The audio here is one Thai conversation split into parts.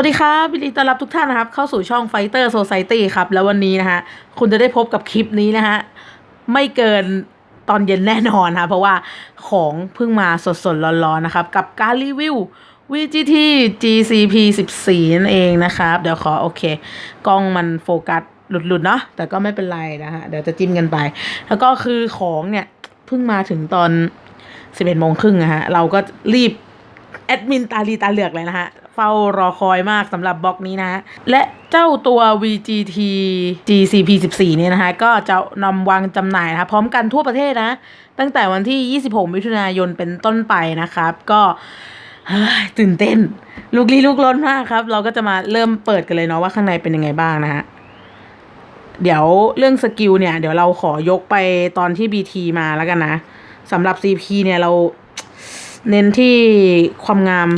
วัสดีครับยินดีต้อนรับทุกท่านนะครับ เข้าสู่ช่อง Fighter Society ครับ แล้ววันนี้นะฮะคุณจะได้พบกับคลิปนี้นะฮะไม่เกินตอนเย็นแน่นอนนะเพราะว่าของเพิ่งมาสดๆ ร้อนๆ นะครับ กับการรีวิว VGT GCP 14นั่นเองนะครับ เดี๋ยวขอโอเค กล้องมันโฟกัสหลุดๆ เนาะแต่ก็ไม่เป็นไรนะฮะเดี๋ยวจะจิ้มกันไป แล้วก็คือของเนี่ยเพิ่งมาถึงตอน 11โมงครึ่งนะฮะเราก็รีบ แอดมินตาลีตาเหลือกเลยนะฮะ เฝ้ารอคอยมากสำหรับบล็อกนี้นะฮะ และเจ้าตัว VGT GCP 14เนี่ยนะฮะก็จะนำวางจำหน่ายนะคะพร้อมกันทั่วประเทศนะ ตั้งแต่วันที่ 26 มิถุนายนเป็นต้นไปนะครับ ก็ตื่นเต้น ลูกลี้ลูกล้นมากครับ เราก็จะมาเริ่มเปิดกันเลยเนาะว่าข้างในเป็นยังไงบ้างนะฮะเดี๋ยวเรื่องสกิลเนี่ย เดี๋ยวเราขอยกไปตอนที่ BT มาแล้วกันนะสำหรับ CP เนี่ยเรา เน้นที่ความงาม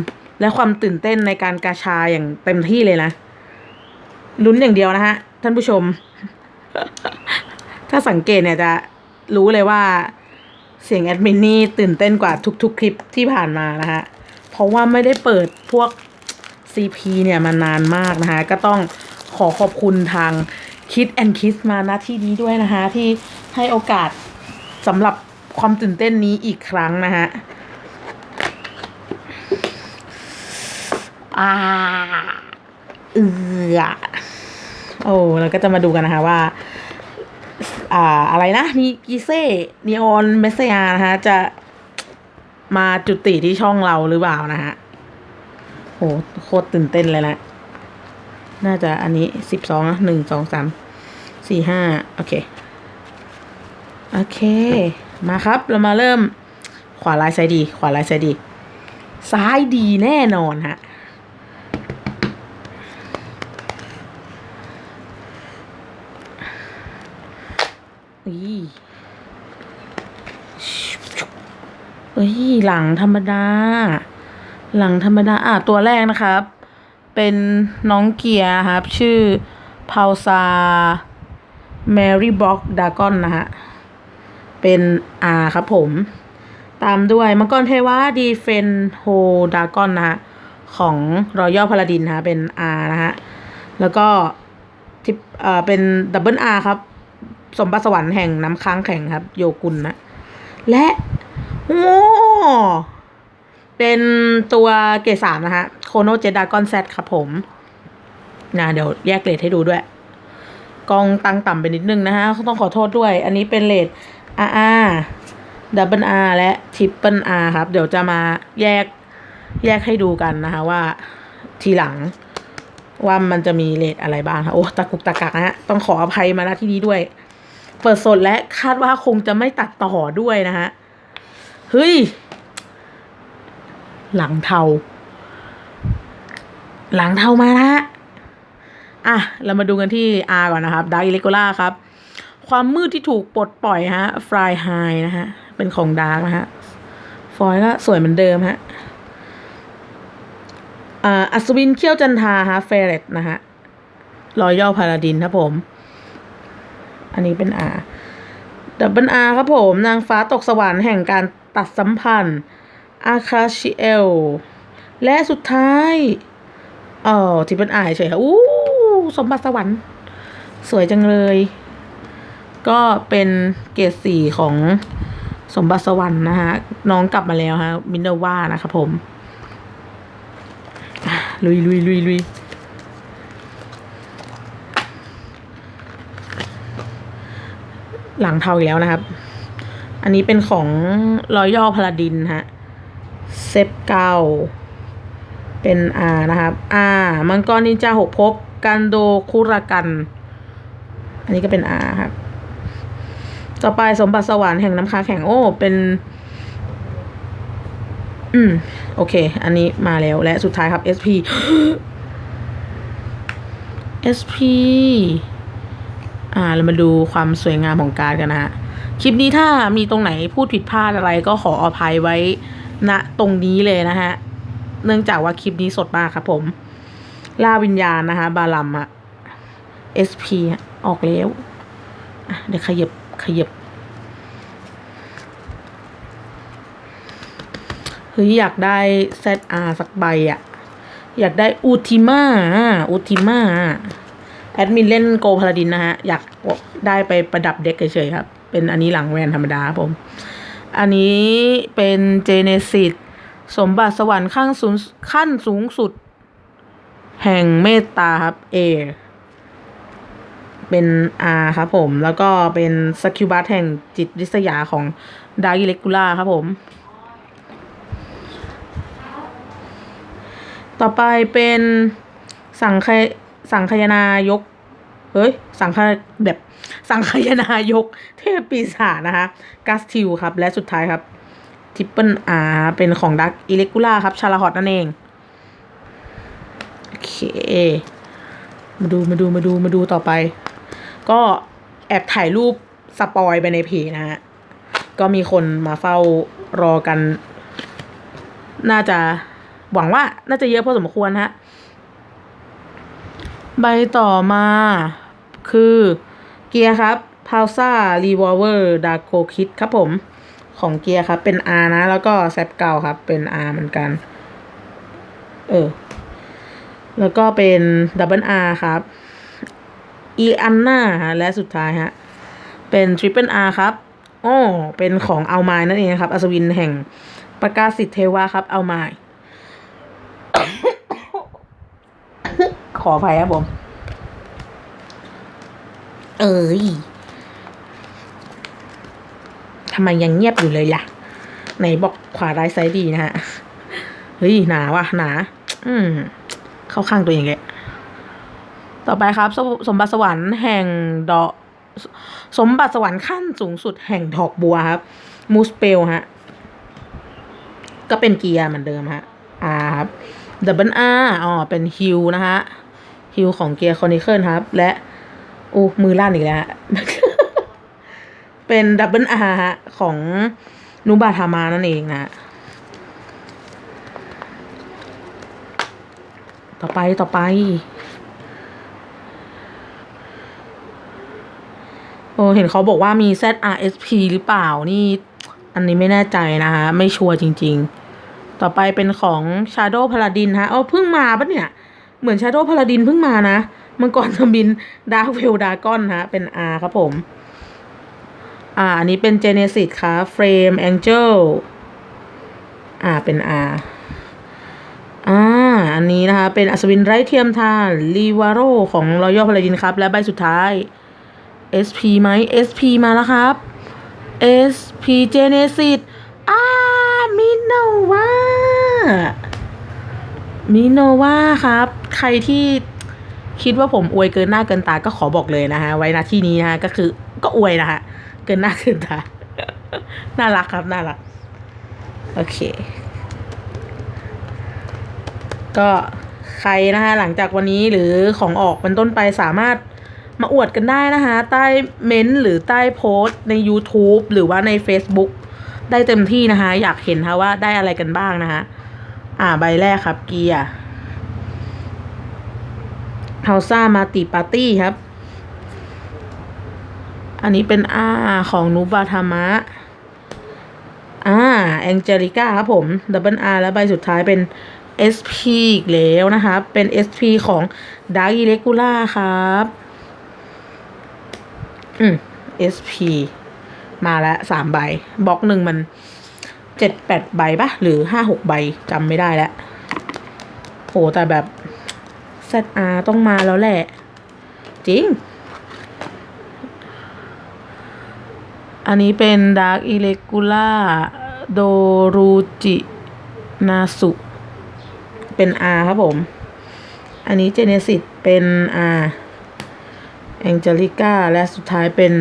และความตื่นเต้นในการกาชาอย่างเต็มที่เลยนะลุ้นอย่างเดียวนะฮะ ท่านผู้ชม ถ้าสังเกตเนี่ยจะรู้เลยว่าเสียงแอดมินนี่ตื่นเต้นกว่าทุก ๆ คลิปที่ผ่านมานะฮะเพราะว่าไม่ได้เปิดพวก CP เนี่ยมานานมากนะคะ ก็ต้องขอขอบคุณทางคิดแอนคิสมาณที่นี้ด้วยนะคะ ที่ให้โอกาสสำหรับความตื่นเต้นนี้อีกครั้งนะฮะ อ่าเอือโอ้แล้วก็จะมาดูกันนะคะว่า อ่า อะไรนะ มีกิเซ่นีออนเมสเซียนะคะ จะมาจุติที่ช่องเราหรือเปล่านะฮะโหโคตรตื่นเต้นเลยนะน่าจะอันนี้สิบสองหนึ่งสองสามสี่ห้าโอเค โอเค มาครับ เรามาเริ่ม ขวาลายซ้ายดี ขวาลายซ้ายดี ซ้ายดีแน่นอนฮะ อีเอ้ยหลังธรรมดา หลังธรรมดา อะตัวแรกนะครับ เป็นน้องเกียร์ครับ ชื่อพาวซาแมรี่บ็อกดากอนนะฮะ เป็น R ครับผม ตามด้วยมังกรเทวะดีเฟนโฮดากอนนะฮะ ของรอยัลพาลาดินนะฮะเป็น R นะฮะ แล้วก็ทิปเอ่อเป็นดับเบิล R ครับ สมบัติสวรรค์แห่งน้ำค้างแข็งครับ โยกุลนะ และ โอ้เป็นตัวเกรดสามนะฮะ โคโนเจดากอนแซดครับผมนะเดี๋ยวแยกเลทให้ดูด้วย กองตังต่ำไปนิดนึงนะฮะ ต้องขอโทษด้วย อันนี้เป็นเลท RR ดับเบิล R และทริปเปิล R ครับ เดี๋ยวจะมาแยกแยกให้ดูกันนะคะว่าทีหลังว่ามันจะมีเลทอะไรบ้างคะโอ้ตะกุกตะกักนะฮะ ต้องขออภัยมาณที่นี้ด้วย เปิดสดและคาดว่าคงจะไม่ตัดต่อด้วยนะฮะ เฮ้ย หลังเทา หลังเทามานะฮะ อะ เรามาดูกันที่ R ก่อนนะครับดาร์ i เล g กล่าครับ ความมืดที่ถูกปลดปล่อยฮะฟลายไฮนะฮะ เป็นของดาร์กนะฮะ ฟอยก็สวยเหมือนเดิมฮะอ่าอัศวินเขี้ยวจันทาฮะเฟรตนะฮะรอยย่อพาราดินครับผม อันนี้เป็น R ดับเบิล R ครับผม นางฟ้าตกสวรรค์แห่งการ ตัดสัมพันธ์ อาคาชิเอล และสุดท้ายเอ๋อที่เป็นอายเฉยค่ะอู้สมบัติสวรรค์ สวยจังเลย ก็เป็นเกรดสี่ของสมบัติสวรรค์นะฮะน้องกลับมาแล้วฮะมินเนว่านะครับผมลุยลุยลุยลุยหลังเทาอีกแล้วนะครับ อันนี้เป็นของรอยัลพลาดินฮะเซฟเก้าเป็น R นะครับ R มังกรนินจาหกภพกันโดคุรากัน อันนี้ก็เป็น R ครับ ต่อไปสมบัติสวรรค์แห่งน้ำค้าแข็งโอ้ เป็น อืม โอเค อันนี้มาแล้วและสุดท้ายครับ SP SP อ่า เรามาดูความสวยงามของการ์ดกันนะฮะ คลิปนี้ถ้ามีตรงไหนพูดผิดพลาดอะไรก็ขออภัยไว้ณตรงนี้เลยนะฮะ เนื่องจากว่าคลิปนี้สดมากครับผม ล่าวิญญาณนะคะ บาลัมอะ SP ออกแล้ว เดี๋ยวขยับขยับเฮ้ยอยากได้ ZR สักใบอะ อยากได้อูติมาอูติมาแอดมินเล่นโกพาลาดินนะฮะ อยากได้ไปประดับเด็กเฉยๆครับ เป็นอันนี้หลังแวนธรรมดาครับผม อันนี้เป็นเจเนซิสสมบัติสวรรค์ขั้นสูงขั้นสูงสุด แห่งเมตตาครับ A เป็น R ครับผม แล้วก็เป็นสกิลบัตแห่งจิตริษยาของดาร์กิเลกูล่าครับผม ต่อไปเป็นสังคสังคยนายก เฮ้ย สังคแบบสังคยนายก เทพปีศาจนะคะกัสทิวครับ และสุดท้ายครับทิปเปิลอาเป็นของดักอิเล็ก u ล่าครับ ชาลาฮอตนั่นเอง โอเค มาดูมาดูมาดูมาดูต่อไป ก็แอบถ่ายรูปสปอยไปในเพจนะฮะ ก็มีคนมาเฝ้ารอกัน น่าจะหวังว่าน่าจะเยอะพอสมควรฮะ ใบต่อมา คือเกียร์ครับ p a u s a Revolver Darko Kid ครับผมของเกียร์ครับ เป็น R นะ แล้วก็แซปเก่าครับ เป็น R เหมือนกัน เออ แล้วก็เป็น Double R ครับอีอันนาและสุดท้ายฮะ เป็น Triple R ครับโอ้เป็นของเอาไม้นั่นเองครับ อัศวินแห่งประกาศสิทธิเทวาครับ เอาไม้ขออภัยครับผม เอ้ยทำไมยังเงียบอยู่เลยล่ะ ไหนบอกขวาร้ายไซด์ดีนะฮะ เฮ้ย หนาว่ะ หนา อืม เข้าข้างตัวเองเลยต่อไปครับสมสมบัติสวรรค์แห่งดอก สมบัติสวรรค์ขั้นสูงสุดแห่งดอกบัวครับ มูสเปลฮะ ก็เป็นเกียร์เหมือนเดิมฮะ R ครับดับเบิล R อ๋อ เป็นฮิวนะฮะฮิวของเกียร์คอนิเคิลครับ และ อู้มือลั่นอีกแล้ว เป็นดับเบิล R ฮะของนุบาทามานั่นเองนะ ต่อไปต่อไป โอ้เห็นเขาบอกว่ามี ZRSP หรือเปล่านี่ อันนี้ไม่แน่ใจนะคะ ไม่ชัวร์จริง ๆ ต่อไปเป็นของ Shadow Paladin ฮะ เอาเพิ่งมาปะเนี่ย เหมือน Shadow Paladin เพิ่งมานะ มังกรทบิน Dark v e l Dragon ฮะ เป็น R ครับผม อ่า อันนี้เป็น Genesis ครับ Frame Angel อ่า เป็น R อ่า อันนี้นะคะ เป็นอัศวินไร้เทียมทานลีวาโรของ Royal Paladin ครับ และใบสุดท้าย SP ไหม SP มาแล้วครับ SP Genesis อ่ามิโนวามิโนวาครับ ใครที่ คิดว่าผมอวยเกินหน้าเกินตาก็ขอบอกเลยนะฮะ ไว้ณที่นี้นะฮะก็คือก็อวยนะฮะ เกินหน้าเกินตา น่ารักครับ น่ารัก โอเค ก็ใครนะคะหลังจากวันนี้หรือของออกเป็นต้นไปสามารถมาอวดกันได้นะคะใต้เม้นต์หรือใต้โพสต์ใน YouTube หรือว่าใน Facebook ได้เต็มที่นะคะ อยากเห็นคะว่าได้อะไรกันบ้างนะคะ อ่าใบแรกครับเกียร์ เฮาซ่ามาติปาร์ตี้ครับ อันนี้เป็นอาของนูบาทามะอ่าแองเจลิก้าครับผมดับเบิลอาร์แล้วใบสุดท้ายเป็น SP อีกแล้วนะคะเป็น SP ของ Dark Irregular ครับ อืม SP มาแล้วสามใบบล็อกหนึ่งมันเจ็ดแปดใบปะหรือห้าหกใบจำไม่ได้แล้วโหแต่แบบ ZR ต้องมาแล้วแหละ จริง อันนี้เป็น Dark Irregular Doruji Nasu เป็น R ครับผม อันนี้ Genesis เป็น R Angelica และสุดท้ายเป็น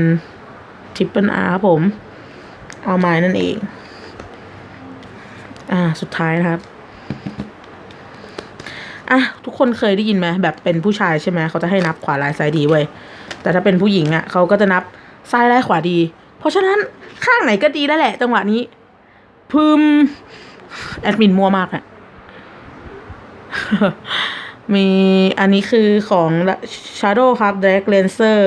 Triple R ครับผม เอาไม้นั่นเอง อ่า สุดท้ายนะครับ อะทุกคนเคยได้ยินไหมแบบเป็นผู้ชายใช่ไหมเขาจะให้นับขวาร้ายซ้ายดีเว้ยแต่ถ้าเป็นผู้หญิงอะเขาก็จะนับซ้ายร้ายขวาดี เพราะฉะนั้นข้างไหนก็ดีแล้วแหละ จังหวะนี้พึมแอดมินมัวมากอะมีอันนี้คือของ Shadow ครับ Drag Lancer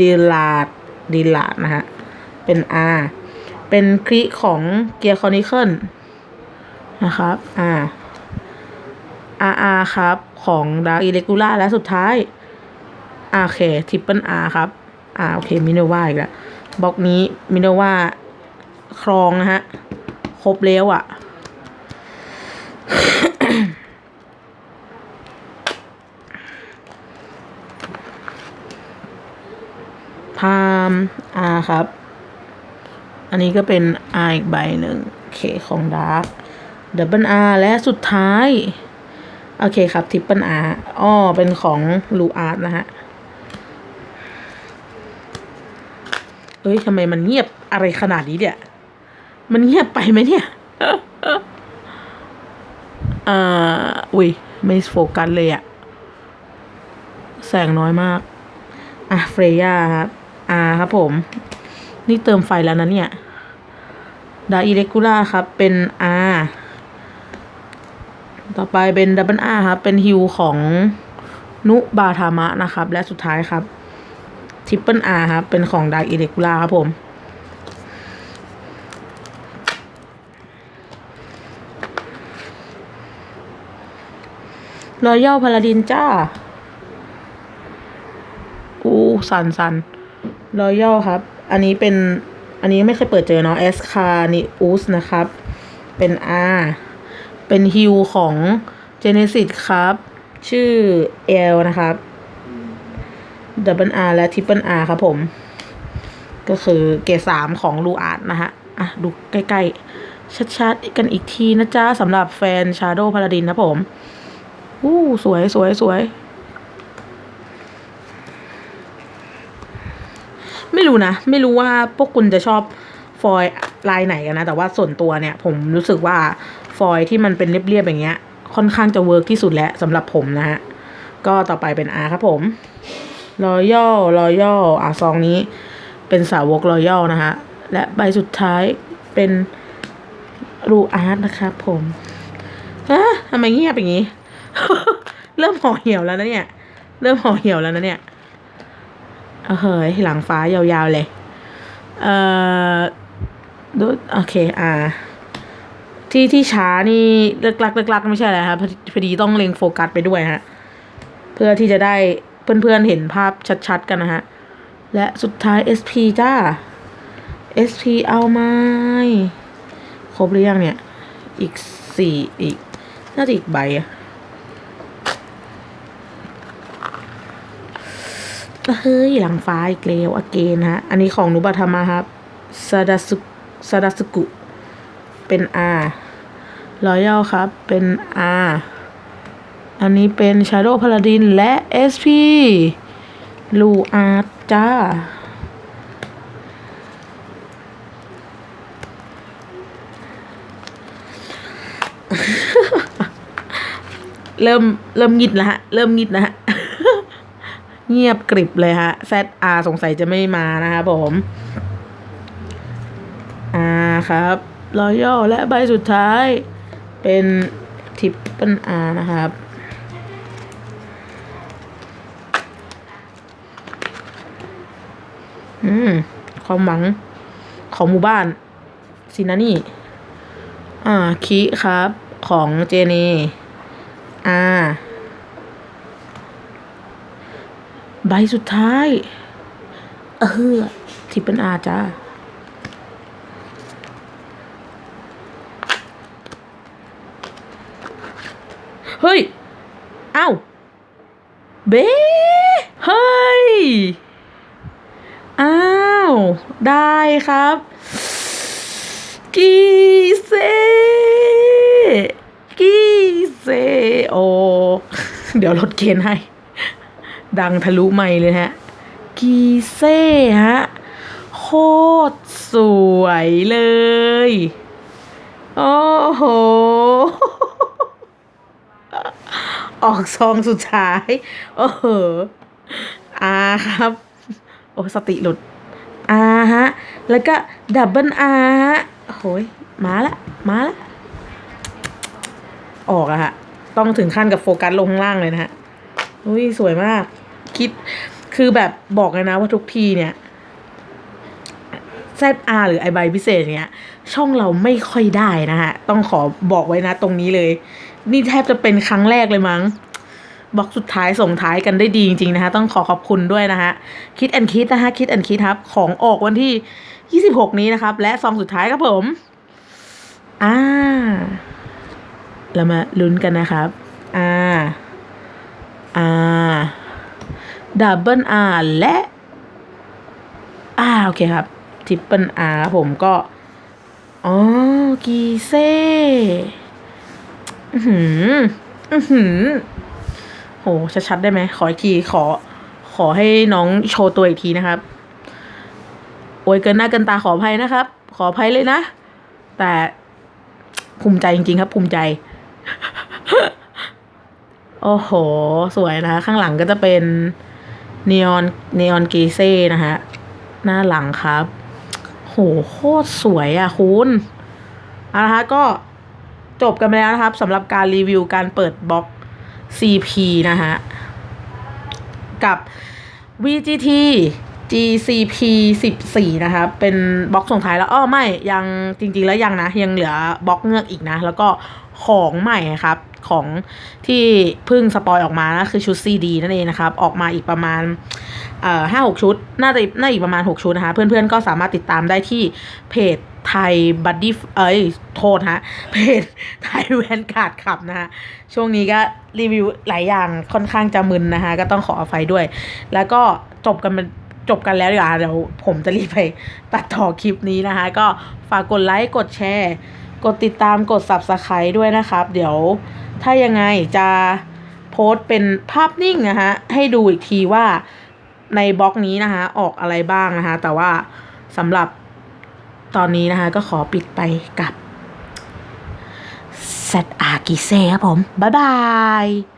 d i l a d d i l a d นะฮะ เป็น R เป็นคลิของ Gear Chronicle นะครับ อ่า RR ครับ ของ Dark Irregular และสุดท้ายอาโอเค Triple R ครับ อ่าโอเคมิโนวาอีกแล้วบล็อกนี้มิโนวาครองนะฮะ ครบแล้วอะ่ะ พามอาครับ อันนี้ก็เป็น R อีกใบหนึ่งเคของดาร์กดับเบิล R และสุดท้าย โอเคครับทิปเปิล R อ้อเป็นของลูอาร์ตนะฮะ เอ้ยทำไมมันเงียบอะไรขนาดนี้เนี่ย มันเงียบไปไหมเนี่ยอ่าอุ้ย ไม่โฟกัสเลยอะแสงน้อยมาก อะเฟรย่าครับอ่าครับผม นี่เติมไฟแล้วนะเนี่ย ดาอิเล็กูล่าครับ เป็น R ต่อไปเป็นดับเบิล R ครับเป็นฮิวของนุบาทามะนะครับ และสุดท้ายครับทริปเปิล R ครับเป็นของดาร์อิเล็กูล่าครับผมรอยย่อพาลาดินจ้า อู้สันสันรอยย่อครับ อันนี้เป็น อันนี้ไม่เคยเปิดเจอเนาะเอสคานิอุสนะครับ เป็น R เป็นฮิวของ Genesis ครับ ชื่อ L นะครับ Double R และ Triple R ครับผม ก็คือเกรดสามของลูอาร์ตนะฮะ อะ ดูใกล้ๆ ชัดๆ กันอีกทีนะจ๊ะสำหรับแฟน Shadow Paladin นะผมอู้สวยสวยสวย ไม่รู้นะ ไม่รู้ว่าพวกคุณจะชอบฟอยล์ลายไหนกันนะ แต่ว่าส่วนตัวเนี่ย ผมรู้สึกว่า ฟอยที่มันเป็นเรียบๆอย่างเงี้ย ค่อนข้างจะเวิร์กที่สุดแล้วสำหรับผมนะฮะ ก็ต่อไปเป็น R ครับผมรอยัลรอยัลอะซองนี้เป็นสาวกรอยัลนะฮะ และใบสุดท้ายเป็นรูอาร์ตนะครับผมฮะทำไมเงียบอย่างนี้ เริ่มห่อเหี่ยวแล้วนะเนี่ย เริ่มห่อเหี่ยวแล้วนะเนี่ยเออเฮ้ยหลังฟ้ายาวๆเลย เอ่อดูโอเค อ่า ที่ที่ช้านี่เลิกลักเลิกลักไม่ใช่อะไรครับพอดีพอดีต้องเล็งโฟกัสไปด้วยฮะเพื่อที่จะได้เพื่อนๆเห็นภาพชัดๆกันนะฮะและสุดท้าย SP จ้า SP เอาไหมครบหรือยังเนี่ย อีกสี่อีก น่าจะอีกใบอะเฮ้ย หลังฟ้าอีกแล้วอเกนฮะ อันนี้ของนุบัตมาครับซาดาสุซาดาสุกุ เป็น R รอยัลครับเป็น R อันนี้เป็น Shadow Paladin และ SP ลูอาร์จ้า เริ่มเริ่มงิดแล้วฮะ เริ่มงิดแล้วฮะ เงียบกริบเลยฮะ ZR สงสัยจะไม่มานะครับผม อ่าครับ รอยัลและใบสุดท้ายเป็นทิปเปิลอาร์นะครับ อืม ความหวังของหมู่บ้านซินานี่ อ่า คิครับ ของเจเนอ่าใบสุดท้าย เออทิปเปิลอาร์จ้า เฮ้ย อ้าว เบ้เฮ้ย อ้าว ได้ครับ กีเซ กีเซ โอ เดี๋ยวลดเกณฑ์ให้ ดังทะลุไม่เลยฮะ กีเซ่ฮะ โคตรสวยเลย โอ้โห ออกซองสุดท้าย โอ้โหอาครับ โอ้สติหลุดอาฮะ แล้วก็ดับเบิลอาฮะโอ้ยมาละ มาละ ออกอะฮะ ต้องถึงขั้นกับโฟกัสลงข้างล่างเลยนะฮะ อุ้ยสวยมาก คิด คือแบบบอกเลยนะว่าทุกทีเนี่ย ZR หรือไอใบพิเศษเนี้ย ช่องเราไม่ค่อยได้นะฮะ ต้องขอบอกไว้นะตรงนี้เลย นี่แทบจะเป็นครั้งแรกเลยมั้งบล็อกสุดท้ายส่งท้ายกันได้ดีจริงๆนะคะต้องขอขอบคุณด้วยนะฮะคิดแอนคิดนะฮะคิดแอนคิดครับของออกวันที่ 26 นี้นะครับ และซองสุดท้ายครับผม อ่า เรามาลุ้นกันนะครับ อ่า อ่าดับเบิลอาร์และ อ่า โอเคครับทริปเปิลอาร์ผมก็ อ๋อ กีเซ่ อือหือ อือหือ โห ชัดๆได้ไหม ขออีกที ขอ ขอให้น้องโชว์ตัวอีกทีนะครับ โอ้ยเกินหน้าเกินตาขออภัยนะครับ ขออภัยเลยนะ แต่ภูมิใจจริงๆครับ ภูมิใจ โอ้โห สวยนะคะข้างหลังก็จะเป็นเนออนเนออนเกเซ่นะฮะ หน้าหลังครับ โห โคตรสวยอะคุณเอาละคะก็ จบกันไปแล้วนะครับสำหรับการรีวิวการเปิดบล็อก CP นะฮะ กับ VGT GCP 14 นะครับเป็นบล็อกส่งท้ายแล้วอ้อไม่ยังจริง ๆ แล้วยังนะ ยังเหลือบล็อกเงือกอีกนะ แล้วก็ ของใหม่ครับของที่เพิ่งสปอยออกมานะคือชุด CD นั่นเองนะครับ ออกมาอีกประมาณห้าหกชุด น่าจะน่าอีกประมาณ 6 ชุดนะคะ เพื่อนๆก็สามารถติดตามได้ที่เพจไทยบัดดี้เอ้ย โทษฮะ เพจไทยแวนการ์ดขับนะฮะช่วงนี้ก็รีวิวหลายอย่างค่อนข้างจะมึนนะคะก็ต้องขออภัยด้วย แล้วก็จบกันเป็นจบกันแล้วดีกว่าเดี๋ยวผมจะรีบไปตัดต่อคลิปนี้นะคะ ก็ฝากกดไลค์กดแชร์ กดติดตามกด subscribe ด้วยนะครับ เดี๋ยวถ้ายังไงจะโพสต์เป็นภาพนิ่งนะฮะให้ดูอีกทีว่าในบล็อกนี้นะคะออกอะไรบ้างนะคะ แต่ว่าสำหรับตอนนี้นะคะ ก็ขอปิดไปกับเซตอากิเซ่ครับผม บ๊ายบาย